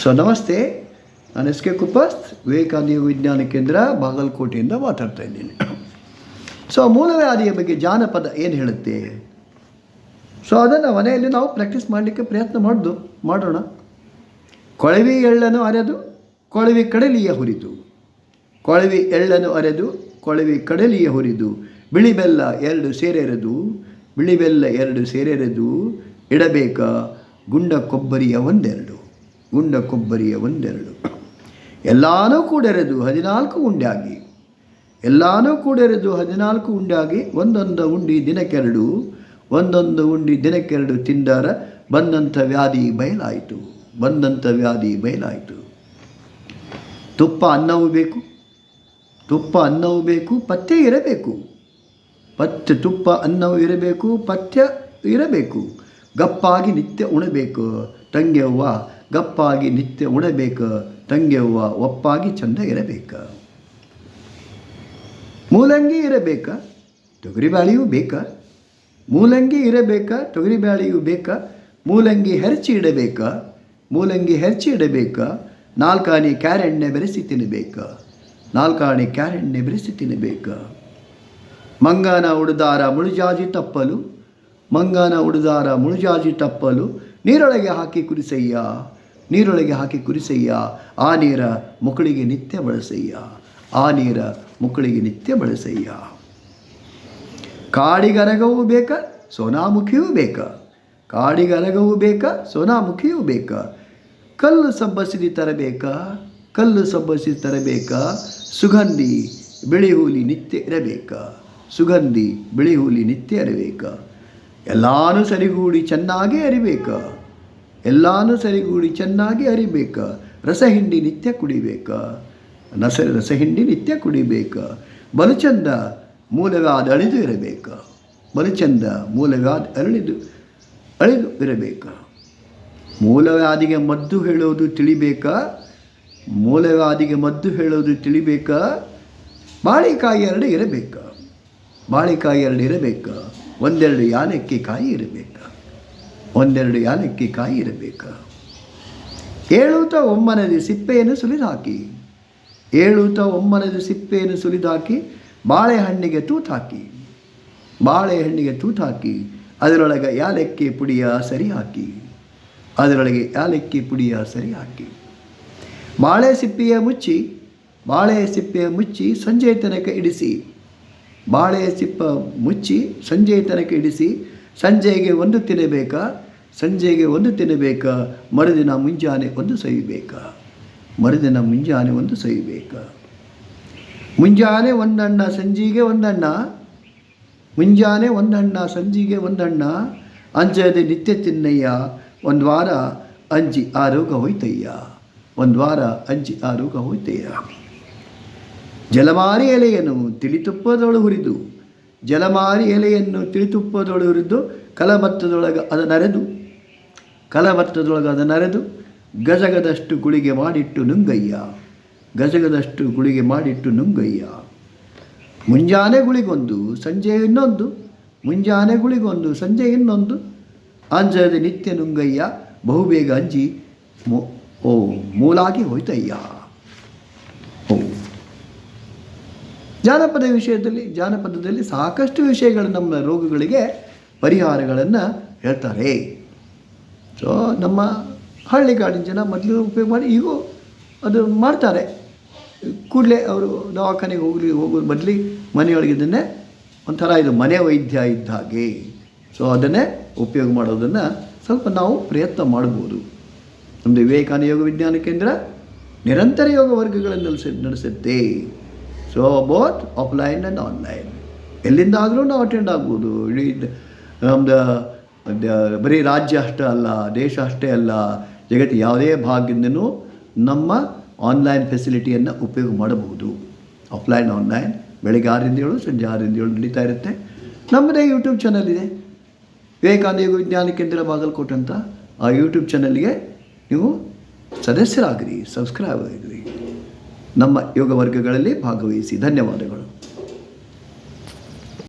So ನಮಸ್ತೆ ನಾನು S K ಕುಪ್ಪಸ್ತ್ Vivekananda ವಿಜ್ಞಾನ ಕೇಂದ್ರ ಬಾಗಲಕೋಟೆಯಿಂದ ಮಾತಾಡ್ತಾ ಇದ್ದೀನಿ ಸೊ ಮೂಲವ್ಯಾಧಿಯ ಬಗ್ಗೆ ಜಾನಪದ ಏನು ಹೇಳುತ್ತೆ? ಸೊ ಅದನ್ನು ಮನೆಯಲ್ಲಿ ನಾವು ಪ್ರಾಕ್ಟೀಸ್ ಮಾಡಲಿಕ್ಕೆ ಪ್ರಯತ್ನ ಮಾಡ್ದು, ಮಾಡೋಣ. ಕೊಳವಿ ಎಳ್ಳನ್ನು ಅರೆದು, ಕೊಳವಿ ಕಡಲಿಯ ಹುರಿದು. ಕೊಳವಿ ಎಳ್ಳನ್ನು ಅರೆದು, ಕೊಳವಿ ಕಡಲಿಯ ಹುರಿದು. ಬಿಳಿ ಬೆಲ್ಲ ಎರಡು ಸೇರೆರೆದು, ಬಿಳಿ ಬೆಲ್ಲ ಎರಡು ಸೇರೆರೆದು, ಇಡಬೇಕ ಗುಂಡ ಕೊಬ್ಬರಿಯ ಒಂದೆರಡು. ಗುಂಡ ಕೊಬ್ಬರಿಯ ಒಂದೆರಡು. ಎಲ್ಲಾನೂ ಕೂಡೆರೆದು ಹದಿನಾಲ್ಕು ಉಂಡಾಗಿ ಎಲ್ಲಾನೂ ಕೂಡೆರೆದು ಹದಿನಾಲ್ಕು ಉಂಡಾಗಿ ಒಂದೊಂದು ಉಂಡಿ ದಿನಕ್ಕೆರಡು, ಒಂದೊಂದು ಉಂಡಿ ದಿನಕ್ಕೆರಡು ತಿಂದಾರ ಬಂದಂಥ ವ್ಯಾಧಿ ಬಯಲಾಯಿತು, ಬಂದಂಥ ವ್ಯಾಧಿ ಬಯಲಾಯಿತು. ತುಪ್ಪ ಅನ್ನವೂ ಬೇಕು, ತುಪ್ಪ ಅನ್ನವೂ ಬೇಕು, ಪಥ್ಯ ಇರಬೇಕು. ಪಥ್ಯ ತುಪ್ಪ ಅನ್ನವೂ ಇರಬೇಕು, ಪಥ್ಯ ಇರಬೇಕು. ಗಪ್ಪಾಗಿ ನಿತ್ಯ ಉಣಬೇಕು. ತಂಗ್ಯವ್ವ ಗಪ್ಪಾಗಿ ನಿತ್ಯ ಉಣಬೇಕು ತಂಗೆವ್ವ ಒಪ್ಪಾಗಿ ಚಂದ ಇರಬೇಕು. ಮೂಲಂಗಿ ಇರಬೇಕಾ ತೊಗರಿಬ್ಯಾಳಿಯೂ ಬೇಕಾ. ಮೂಲಂಗಿ ಇರಬೇಕಾ ತೊಗರಿಬ್ಯಾಳಿಯೂ ಬೇಕಾ. ಮೂಲಂಗಿ ಹೆರಚಿ ಇಡಬೇಕಾ, ಮೂಲಂಗಿ ಹೆರಚಿ ಇಡಬೇಕಾ. ನಾಲ್ಕಾಣಿ ಕ್ಯಾರೆಣ್ಣೆ ಬೆರೆಸಿ ತಿನ್ನಬೇಕಾ ನಾಲ್ಕಾಣಿ ಕ್ಯಾರೆಣ್ಣೆ ಬೆರೆಸಿ ತಿನ್ನಬೇಕಾ ಮಂಗನ, ಉಡುದಾರ, ಮುಳುಜಾಜಿ ತಪ್ಪಲು, ಮಂಗನ, ಉಡುದಾರ, ಮುಳುಜಾಜಿ ತಪ್ಪಲು, ನೀರೊಳಗೆ ಹಾಕಿ ಕುರಿಸಯ್ಯ ನೀರೊಳಗೆ ಹಾಕಿ ಕುರಿಸಯ್ಯ ಆ ನೀರ ಮಕ್ಕಳಿಗೆ ನಿತ್ಯ ಬಳಸಯ್ಯ. ಆ ನೀರ ಮಕ್ಕಳಿಗೆ ನಿತ್ಯ ಬಳಸಯ್ಯ. ಕಾಡಿಗರಗವೂ ಬೇಕಾ, ಸೋನಾಮುಖಿಯೂ ಬೇಕಾ. ಕಾಡಿಗರಗವೂ ಬೇಕಾ, ಸೋನಾಮುಖಿಯೂ ಬೇಕಾ. ಕಲ್ಲು ಸಬ್ಬಸಿದಿ ತರಬೇಕಾ, ಕಲ್ಲು ಸಬ್ಬಸಿದಿ ತರಬೇಕಾ. ಸುಗಂಧಿ, ಬಿಳಿ ಹೂಲಿ ನಿತ್ಯ ಇರಬೇಕ. ಸುಗಂಧಿ, ಬಿಳಿ ಹೂಲಿ ನಿತ್ಯ ಇರಬೇಕಾ. ಎಲ್ಲಾನು ಸರಿಗೂಡಿ ಚೆನ್ನಾಗೇ ಅರಿಬೇಕಾ. ಎಲ್ಲಾನು ಸರಿಗೂಡಿ ಚೆನ್ನಾಗಿ ಅರಿಬೇಕು. ರಸ ಹಿಂಡಿ ನಿತ್ಯ ಕುಡಿಬೇಕು. ನಸ, ರಸಹಿಂಡಿ ನಿತ್ಯ ಕುಡಿಬೇಕು. ಬಲುಚಂದ ಮೂಲಗಾದ ಅಳಿದು ಇರಬೇಕು. ಬಲುಚಂದ ಮೂಲವಾದ ಅರಳಿದು ಅಳಿದು ಇರಬೇಕು. ಮೂಲವಾದಿಗೆ ಮದ್ದು ಹೇಳೋದು ತಿಳಿಬೇಕಾ. ಮೂಲವಾದಿಗೆ ಮದ್ದು ಹೇಳೋದು ತಿಳಿಬೇಕಾ. ಬಾಳೆಕಾಯಿ ಎರಡು ಇರಬೇಕು. ಬಾಳೆಕಾಯಿ ಎರಡು ಇರಬೇಕು. ಒಂದೆರಡು ಯಾಲಕ್ಕಿ ಕಾಯಿ ಇರಬೇಕಾ. ಒಂದೆರಡು ಯಾಲಕ್ಕಿ ಕಾಯಿ ಇರಬೇಕು ಏಳೂತ ಒಮ್ಮನದಿ ಸಿಪ್ಪೆಯನ್ನು ಸುಲಿದಾಕಿ. ಏಳೂತ ಒಮ್ಮನದಿ ಸಿಪ್ಪೆಯನ್ನು ಸುಲಿದಾಕಿ, ಬಾಳೆಹಣ್ಣಿಗೆ ತೂತಾಕಿ. ಬಾಳೆಹಣ್ಣಿಗೆ ತೂತಾಕಿ, ಅದರೊಳಗೆ ಯಾಲಕ್ಕಿ ಪುಡಿಯ ಸರಿ ಹಾಕಿ ಅದರೊಳಗೆ ಯಾಲಕ್ಕಿ ಪುಡಿಯ ಸರಿ ಹಾಕಿ ಬಾಳೆ ಸಿಪ್ಪೆಯ ಮುಚ್ಚಿ, ಬಾಳೆ ಸಿಪ್ಪೆಯ ಮುಚ್ಚಿ ಸಂಜೆ ತನಕ ಇಡಿಸಿ. ಬಾಳೆ ಸಿಪ್ಪ ಮುಚ್ಚಿ ಸಂಜೆ ತನಕ ಇಡಿಸಿ ಸಂಜೆಗೆ ಒಂದು ತಿನ್ನಬೇಕಾ ಸಂಜೆಗೆ ಒಂದು ತಿನ್ನಬೇಕಾ ಮರುದಿನ ಮುಂಜಾನೆ ಒಂದು ಸವಿಬೇಕಾ. ಮರುದಿನ ಮುಂಜಾನೆ ಒಂದು ಸವಿಬೇಕಾ. ಮುಂಜಾನೆ ಒಂದಣ್ಣ, ಸಂಜೆಗೆ ಒಂದಣ್ಣ. ಮುಂಜಾನೆ ಒಂದಣ್ಣ, ಸಂಜೆಗೆ ಒಂದಣ್ಣ. ಅಂಜದೆ ನಿತ್ಯ ತಿನ್ನಯ್ಯ. ಒಂದು ವಾರ ಅಂಜಿ ಆರೋಗ್ಯ ರೋಗ ಹೋಯ್ತಯ್ಯ. ಒಂದು ವಾರ ಅಂಜಿ ಆ ರೋಗ ಹೋಯ್ತಯ್ಯ. ಜಲಮಾರಿ ಎಲೆಯನ್ನು ತಿಳಿತುಪ್ಪದೊಳು ಹುರಿದು ಜಲಮಾರಿ ಎಲೆಯನ್ನು ತಿಳಿತುಪ್ಪದೊಳಗಿರಿದ್ದು ಕಲಮತ್ತದೊಳಗೆ ಅದು ನರೆದು. ಕಲಮತ್ತದೊಳಗೆ ಅದು ನರೆದು. ಗಜಗದಷ್ಟು ಗುಳಿಗೆ ಮಾಡಿಟ್ಟು ನುಂಗಯ್ಯ. ಗಜಗದಷ್ಟು ಗುಳಿಗೆ ಮಾಡಿಟ್ಟು ನುಂಗಯ್ಯ. ಮುಂಜಾನೆ ಗುಳಿಗೊಂದು, ಸಂಜೆ ಇನ್ನೊಂದು. ಮುಂಜಾನೆ ಗುಳಿಗೊಂದು, ಸಂಜೆ ಇನ್ನೊಂದು. ಅಂಜದೆ ನಿತ್ಯ ನುಂಗಯ್ಯ. ಬಹುಬೇಗ ಅಂಜಿ ಮೂ ಓ, ಮೂಲಾಗಿ ಹೋಯ್ತಯ್ಯ ಓ ಜಾನಪದ ವಿಷಯದಲ್ಲಿ, ಜಾನಪದದಲ್ಲಿ ಸಾಕಷ್ಟು ವಿಷಯಗಳು ನಮ್ಮ ರೋಗಗಳಿಗೆ ಪರಿಹಾರಗಳನ್ನು ಹೇಳ್ತಾರೆ. ಸೊ ನಮ್ಮ ಹಳ್ಳಿಗಾಡಿನ ಜನ ಮೊದಲು ಉಪಯೋಗ ಮಾಡಿ, ಈಗೂ ಅದು ಮಾಡ್ತಾರೆ. ಕೂಡಲೇ ಅವರು ದವಾಖಾನೆಗೆ ಹೋಗಲಿ ಹೋಗೋದು ಬದಲಿ ಮನೆಯೊಳಗೆ ಇದನ್ನೇ ಒಂಥರ ಇದು ಮನೆ ವೈದ್ಯ ಇದ್ದ ಹಾಗೆ. ಸೊ ಅದನ್ನೇ ಉಪಯೋಗ ಮಾಡೋದನ್ನು ಸ್ವಲ್ಪ ನಾವು ಪ್ರಯತ್ನ ಮಾಡ್ಬೋದು. ನಮ್ಮದು ವಿವೇಕಾನಂದ ಯೋಗ ವಿಜ್ಞಾನ ಕೇಂದ್ರ ನಿರಂತರ ಯೋಗ ವರ್ಗಗಳನ್ನು ನಡೆಸಿ, ನಡೆಸುತ್ತೆ. So both offline and online ಎಲ್ಲಿಂದಾದರೂ ನಾವು ಅಟೆಂಡ್ ಆಗ್ಬೋದು. ಇಡೀ ನಮ್ಮದು ದ- ಬರೀ ರಾಜ್ಯ ಅಷ್ಟೇ ಅಲ್ಲ, ದೇಶ ಅಷ್ಟೇ ಅಲ್ಲ, ಜಗತ್ತು ಯಾವುದೇ ಭಾಗದಿಂದನೂ ನಮ್ಮ ಆನ್ಲೈನ್ ಫೆಸಿಲಿಟಿಯನ್ನು ಉಪಯೋಗ ಮಾಡಬಹುದು. ಆಫ್ಲೈನ್ ಆನ್ಲೈನ್ ಬೆಳಗ್ಗೆ ಆರರಿಂದ ಏಳು, ಸಂಜೆ ಆರಿಂದ ಏಳು ನಡೀತಾ ಇರುತ್ತೆ. ನಮ್ಮದೇ ಯೂಟ್ಯೂಬ್ ಚಾನಲ್ ಇದೆ. ವಿವೇಕಾನಂದ ಯೋಗ ವಿಜ್ಞಾನ ಕೇಂದ್ರ ಬಾಗಲಕೋಟೆ ಅಂತ ಆ ಯೂಟ್ಯೂಬ್ ಚಾನಲ್ಗೆ ನೀವು ಸದಸ್ಯರಾಗಿರಿ ಸಬ್ಸ್ಕ್ರೈಬ್ ಆಗಿರಿ. ನಮ್ಮ ಯೋಗ ವರ್ಗಗಳಲ್ಲಿ ಭಾಗವಹಿಸಿ. ಧನ್ಯವಾದಗಳು.